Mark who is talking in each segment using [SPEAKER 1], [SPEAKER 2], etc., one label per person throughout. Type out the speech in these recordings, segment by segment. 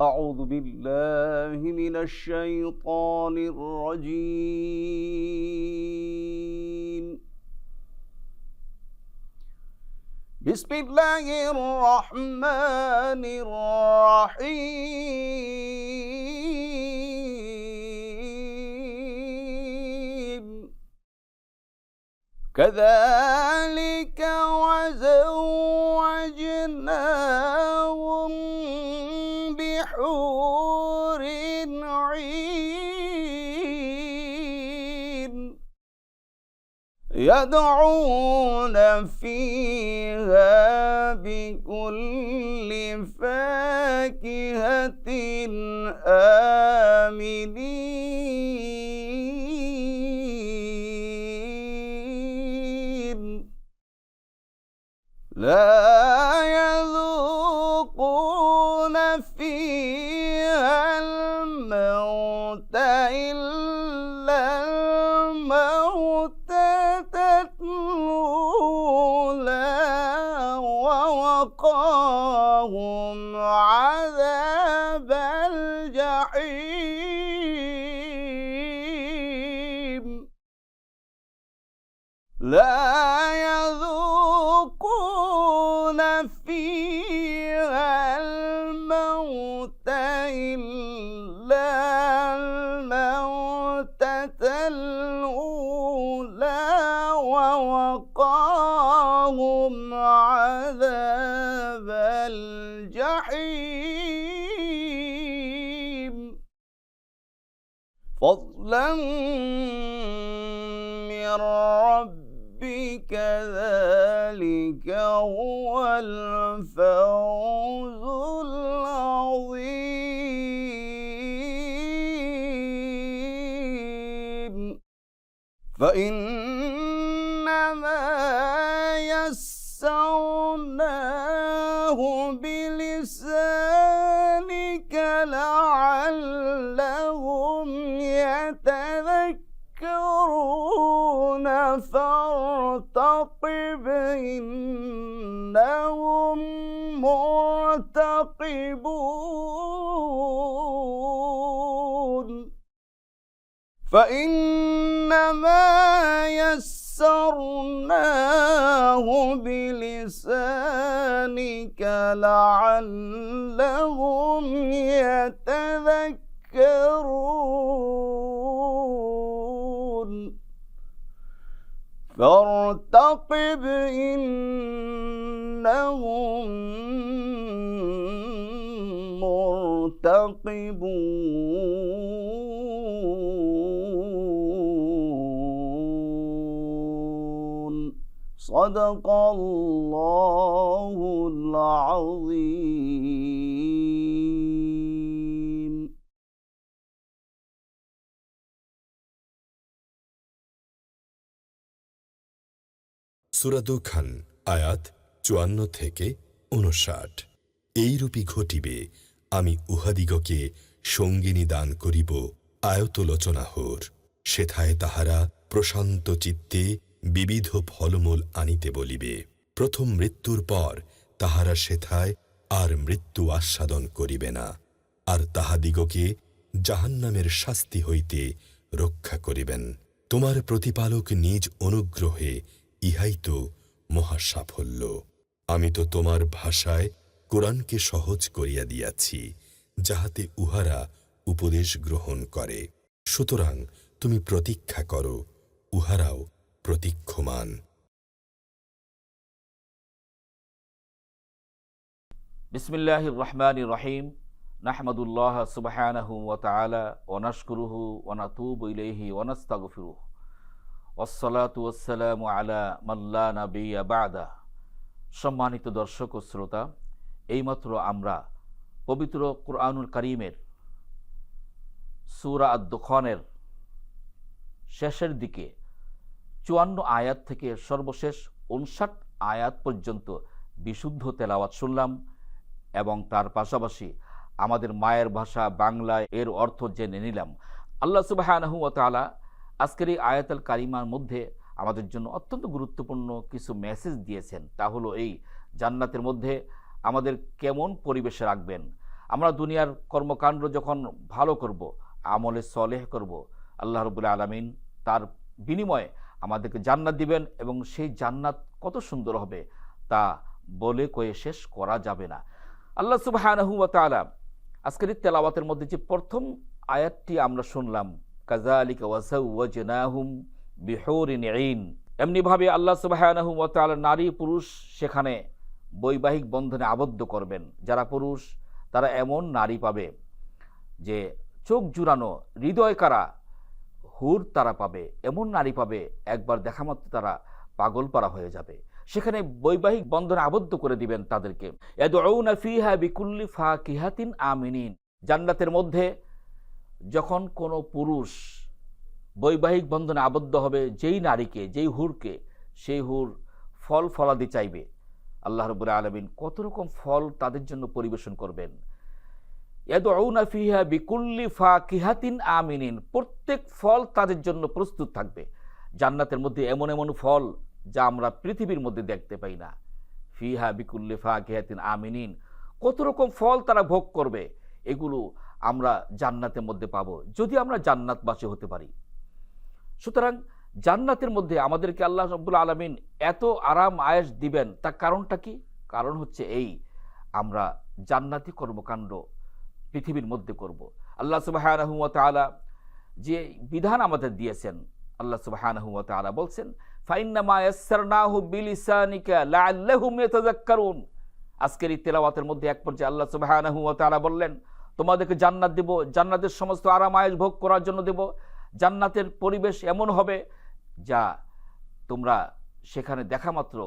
[SPEAKER 1] أعوذ بالله من الشيطان الرجيم. بسم الله الرحمن الرحيم. كذلك وزوجناهم يدعون فيها بكل فاكهة آمنين. لا يذوقون فيها الموت لا يذوقون فيها الموت إلا الموتة الأولى ووقاهم عذاب الجحيم. فضلا ربك ذلك هو الفوز العظيم. فإنما يسرناه بلسانك فارتقب إنهم مرتقبون فإنما يسرناه بلسانك لعلهم فارتقب إنهم مرتقبون. صدق الله العظيم.
[SPEAKER 2] সুরাদুখান আয়াত চুয়ান্ন থেকে উনষাট এইরূপী ঘটিবে, আমি উহাদিগকে সঙ্গিনী দান করিব আয়তলোচনাহর সেথায় তাহারা প্রশান্ত চিত্তে বিবিধ ফলমূল আনিতে বলিবে। প্রথম মৃত্যুর পর তাহারা সেথায় আর মৃত্যু আস্বাদন করিবে না, আর তাহাদিগকে জাহান্নামের শাস্তি হইতে রক্ষা করিবেন। তোমার প্রতিপালক নিজ অনুগ্রহে ইহাই তো মহা সাফল্য আমি তো তোমার ভাষায় কোরআনকে সহজ করিয়া দিয়াছি, যাহাতে উহারা উপদেশ গ্রহণ করে। সুতরাং তুমি প্রতীক্ষা করো, উহারাও প্রতীক্ষমান।
[SPEAKER 1] বিসমিল্লাহ রহমান রহিম নাহমদুল্লাহ সুবাহানহু ওতালা ওনাশকুরুহু ওনাতুব ইলাইহি ওনাস্তাগফিরুহ ওসলাতু মাল্লা বাদা। সম্মানিত দর্শক ও শ্রোতা, এইমাত্র আমরা পবিত্র কুরআনুল করিমের সুরা আদ্দুখানের শেষের দিকে চুয়ান্ন আয়াত থেকে সর্বশেষ উনষাট আয়াত পর্যন্ত বিশুদ্ধ তেলাওয়াত শুনলাম এবং তার পাশাপাশি আমাদের মায়ের ভাষা বাংলায় এর অর্থ জেনে নিলাম। আল্লাহ তালা আজকের এই আয়াতাল কারিমার মধ্যে আমাদের জন্য অত্যন্ত গুরুত্বপূর্ণ কিছু মেসেজ দিয়েছেন। তা হলো এই, জান্নাতের মধ্যে আমাদের কেমন পরিবেশে রাখবেন?
[SPEAKER 3] আমরা দুনিয়ার কর্মকাণ্ড যখন ভালো করব, আমলে সলেহ করব, আল্লাহ রবুল্লা আলমিন তার বিনিময়ে আমাদেরকে জান্নাত দিবেন এবং সেই জান্নাত কত সুন্দর হবে তা বলে কয়ে শেষ করা যাবে না। আল্লাহ তালা আজকের তেলাওয়াতের মধ্যে যে প্রথম আয়াতটি আমরা শুনলাম কাজালিকা ওয়াজাউওয়াজনাহুম বিহরিন ঈন এমনিভাবে আল্লাহ সুবাহানহু তাআলা নারী পুরুষ সেখানে বৈবাহিক বন্ধনে আবদ্ধ করবেন। যারা পুরুষ, তারা এমন নারী পাবে যে চোখ জুড়ানো হৃদয় কারা হুর তারা পাবে। এমন নারী পাবে, একবার দেখা মাত্র তারা পাগল পারা হয়ে যাবে। সেখানে বৈবাহিক বন্ধনে আবদ্ধ করে দিবেন তাদেরকে। ইয়াদউনা ফিহা বিকুল্লি ফাকিহাতিন আমিনিন। জান্নাতের মধ্যে যখন কোনো পুরুষ বৈবাহিক বন্ধনে আবদ্ধ হবে, যেই নারীকে, যেই হুরকে, সেই হুর ফল ফলাদি চাইবে। আল্লাহ রবুল্লা আলমিন কত রকম ফল তাদের জন্য পরিবেশন করবেন। ইয়াদউনা ফিহা বিকুল্লি ফাকিহাতিন আমিনিন। প্রত্যেক ফল তাদের জন্য প্রস্তুত থাকবে। জান্নাতের মধ্যে এমন এমন ফল যা আমরা পৃথিবীর মধ্যে দেখতে পাই না। ফিহা বিকুল্লি ফাকিহাতিন আমিনিন। কত রকম ফল তারা ভোগ করবে, এগুলো আমরা জান্নাতের মধ্যে পাবো, যদি আমরা জান্নাতবাসী হতে পারি। সুতরাং জান্নাতের মধ্যে আমাদেরকে আল্লাহ রব্বুল আলমিন এত আরাম আয়েস দিবেন, তার কারণটা কি? কারণ হচ্ছে এই, আমরা জান্নাতি কর্মকাণ্ড পৃথিবীর মধ্যে করব। আল্লাহ সুবাহানহু তালা যে বিধান আমাদের দিয়েছেন, আল্লাহ সুবাহানহু তালা বলছেন আজকের এই তেলাওয়াতের মধ্যে এক পর্যায়ে আল্লাহ সুবহানাহু ওয়া তাআলা বললেন তোমাদেরকে জান্নাত দেব, জান্নাতের সমস্ত আরাম আয়েশ ভোগ করার জন্য দেব। জান্নাতের পরিবেশ এমন হবে যা তোমরা সেখানে দেখা মাত্র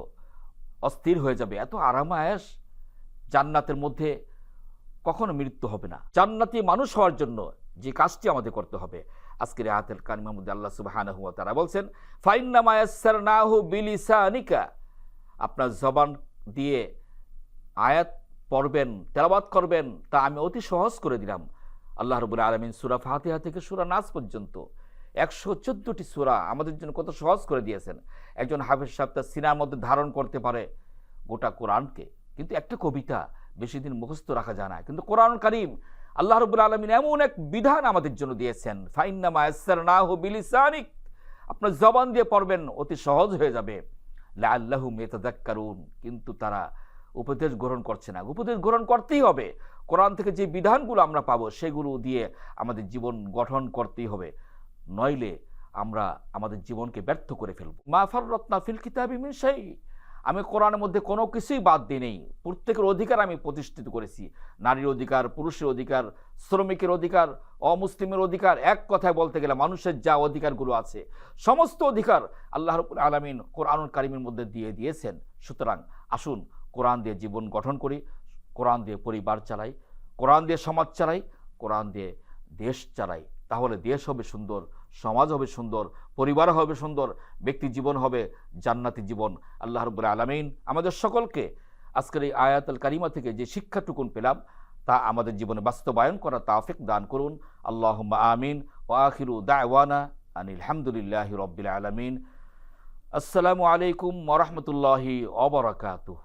[SPEAKER 3] অস্থির হয়ে যাবে। এত আরাম আয়েশ জান্নাতের মধ্যে কখনো মৃত্যু হবে না। জান্নাতি মানুষ হওয়ার জন্য যে কাজটি আমাদের করতে হবে। আজকের আয়াতের কানিমার মধ্যে আল্লাহ সুবহানাহু ওয়া তাআলা বলছেন ফাইন্নামা ইয়াসসারনাহু বিলিসানিকা। আপনার জবান দিয়ে আয়াত পড়বেন তেলাবাত করবেন, তা আমি অতি সহজ করে দিলাম। আল্লাহ রবুল আলমিন সুরা ফাতিহা থেকে সুরা নাচ পর্যন্ত একশো চোদ্দোটি সুরা আমাদের জন্য কত সহজ করে দিয়েছেন। একজন হাফিজ তার সিনার মধ্যে ধারণ করতে পারে গোটা কোরআনকে, কিন্তু একটা কবিতা বেশি দিন মুখস্থ রাখা যায় না। কিন্তু কোরআন কারিম আল্লাহ রবুল আলমিন এমন এক বিধান আমাদের জন্য দিয়েছেন, ফাইন্নামা না হো বিলিসানিক, আপনার জবান দিয়ে পড়বেন, অতি সহজ হয়ে যাবে। লা আল্লাহু মেতাদাক্কারুন কিন্তু তারা উপদেশ গ্রহণ করছে না। উপদেশ গ্রহণ করতেই হবে। কোরআন থেকে যে বিধানগুলো আমরা পাবো, সেগুলো দিয়ে আমাদের জীবন গঠন করতেই হবে। নইলে আমরা আমাদের জীবনকে ব্যর্থ করে ফেলব। মা ফাররত্না ফিল কিতাবি মিন শাই। আমি কোরআনের মধ্যে কোনো কিছুই বাদ দিই নেই। প্রত্যেকের অধিকার আমি প্রতিষ্ঠিত করেছি। নারীর অধিকার, পুরুষের অধিকার, শ্রমিকের অধিকার, অমুসলিমের অধিকার, এক কথায় বলতে গেলে মানুষের যা অধিকারগুলো আছে, সমস্ত অধিকার আল্লাহ রবুল আলমিন কোরআনুল কারিমের মধ্যে দিয়ে দিয়েছেন। সুতরাং আসুন কোরআন দিয়ে জীবন গঠন করি, কোরআন দিয়ে পরিবার চালাই, কোরআন দিয়ে সমাজ চালাই, কোরআন দিয়ে দেশ চালাই। তাহলে দেশ হবে সুন্দর, সমাজ হবে সুন্দর, পরিবার হবে সুন্দর, ব্যক্তি জীবন হবে জান্নাতি জীবন। আল্লাহ রবুল্লা আলমিন আমাদের সকলকে আজকের এই আয়াতুল কারিমা থেকে যে শিক্ষাটুকুন পেলাম, তা আমাদের জীবনে বাস্তবায়ন করা তাফিক দান করুন। আল্লাহ আমিন ও আখিরু দাওয়ানা আনিল হামদুলিল্লাহ রবিল আলমিন। আসসালামু আলাইকুম ওরহমতুল্লাহি অবরাকাতুহ